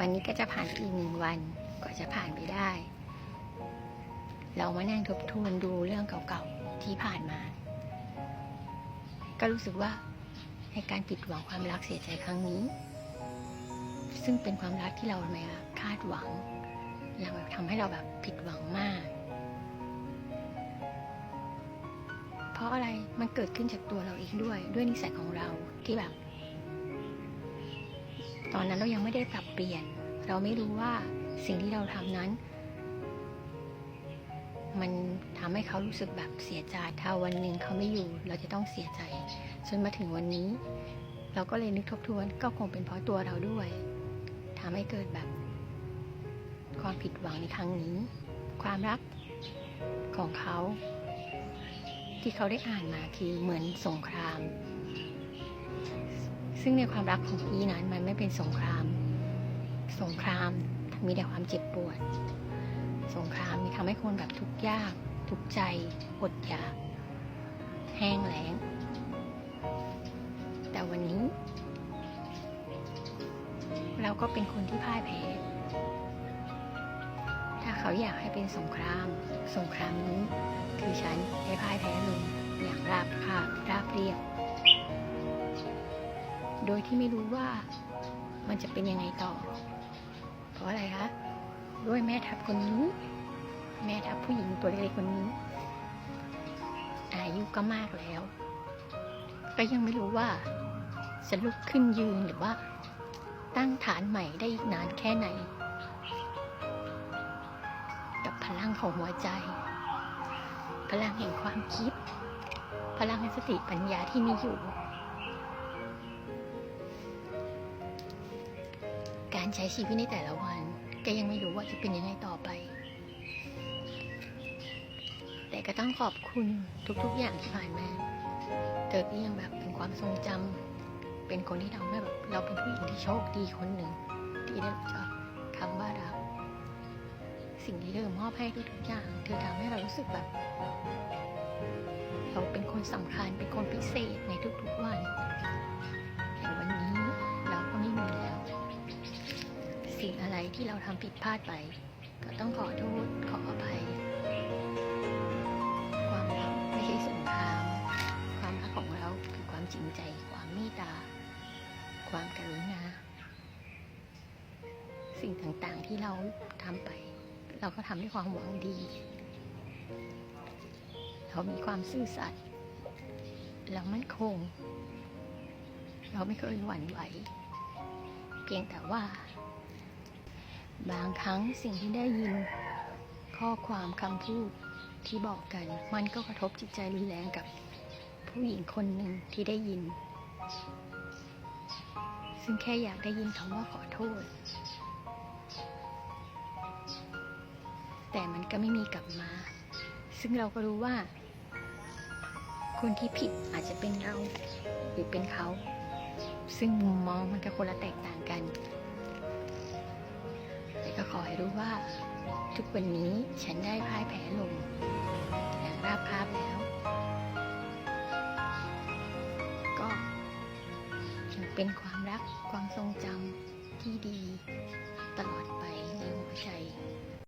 วันนี้ก็จะผ่านไปอีกหนึ่งวันกว่าจะผ่านไปได้ เรามานั่งทบทวนดูเรื่องเก่าๆที่ผ่านมา ก็รู้สึกว่าในการผิดหวังความรักเสียใจครั้งนี้ ซึ่งเป็นความรักที่เราไม่คาดหวังเราแบบทำให้เราแบบผิดหวังมาก เพราะอะไรมันเกิดขึ้นจากตัวเราเองด้วยด้วยนิสัยของเราที่แบบ ตอนนั้นเรายังไม่ได้ปรับเปลี่ยน เราไม่รู้ว่าสิ่งที่เราทำนั้น มันทำให้เขารู้สึกแบบเสียใจถ้าวันหนึ่งเขาไม่อยู่ เราจะต้องเสียใจจนมาถึงวันนี้ เราก็เลยนึกทบทวนก็คงเป็นเพราะตัวเราด้วยทำให้เกิดแบบความผิดหวังในครั้งนี้ ความรักของเขา ที่เขาได้อ่านมาคือเหมือนสงคราม ซึ่งในความรักของพี่นั้นมันไม่เป็นสงคราม สงครามมีแต่ความเจ็บปวด สงครามมีทำให้คนแบบทุกข์ยาก ทุกข์ใจอดอยาก แห้งแล้ง แต่วันนี้ เราก็เป็นคนที่พ่ายแพ้ ถ้าเขาอยากให้เป็นสงคราม สงครามนี้คือฉันได้พ่ายแพ้ลงอย่างราบคาบราบเรียบ โดยที่ไม่รู้ว่ามันจะเป็นยังไงต่อ เพราะอะไรคะ ด้วยแม่ทัพคนนี้ แม่ทัพผู้หญิงตัวเล็กๆคนนี้ อายุก็มากแล้ว ก็ยังไม่รู้ว่าจะลุกขึ้นยืนหรือว่า ตั้งฐานใหม่ได้อีกนานแค่ไหน กับพลังของหัวใจ พลังแห่งความคิด พลังแห่งสติปัญญาที่มีอยู่ การใช้ชีวิตในแต่ละวัน แกยังไม่รู้ว่าจะเป็นยังไงต่อไป แต่ก็ต้องขอบคุณทุกๆอย่างที่ผ่านมา เธอก็ยังแบบเป็นความทรงจำเป็นคนที่ทำให้แบบเราเป็นผู้หญิงที่โชคดีคนหนึ่ง ที่ได้รู้จักคำว่ารักสิ่งที่เธอมอบให้ทุกๆอย่าง เธอทำให้เรารู้สึกแบบ เราเป็นคนสำคัญ เป็นคนพิเศษในทุกๆวันแต่างวันนี้ สิ่งอะไรที่เราทำผิดพลาดไป ก็ต้องขอโทษขออภัย ความรักไม่ใช่สงคราม ความรักของเราคือความจริงใจ ความเมตตา ความกรุณา สิ่งต่างๆที่เราทำไป เราก็ทำด้วยความหวังดี เรามีความซื่อสัตย์เรามั่นคง เราไม่เคยหวั่นไหว เพียงแต่ว่า บางครั้งสิ่งที่ได้ยิน ข้อความคำพูดที่บอกกัน มันก็กระทบจิตใจรุนแรงกับผู้หญิงคนหนึ่งที่ได้ยิน ซึ่งแค่อยากได้ยินคำว่าขอโทษ แต่มันก็ไม่มีกลับมา ซึ่งเราก็รู้ว่า คนที่ผิดอาจจะเป็นเราหรือเป็นเขา ซึ่งมุมมองมันก็คนละแตกต่างกัน แต่ก็ขอให้รู้ว่า ทุกวันนี้ฉันได้พ่ายแพ้ลงอย่างราบคาบแล้ว ก็ยังเป็นความรักความทรงจำที่ดี ตลอดไปในหัวใจ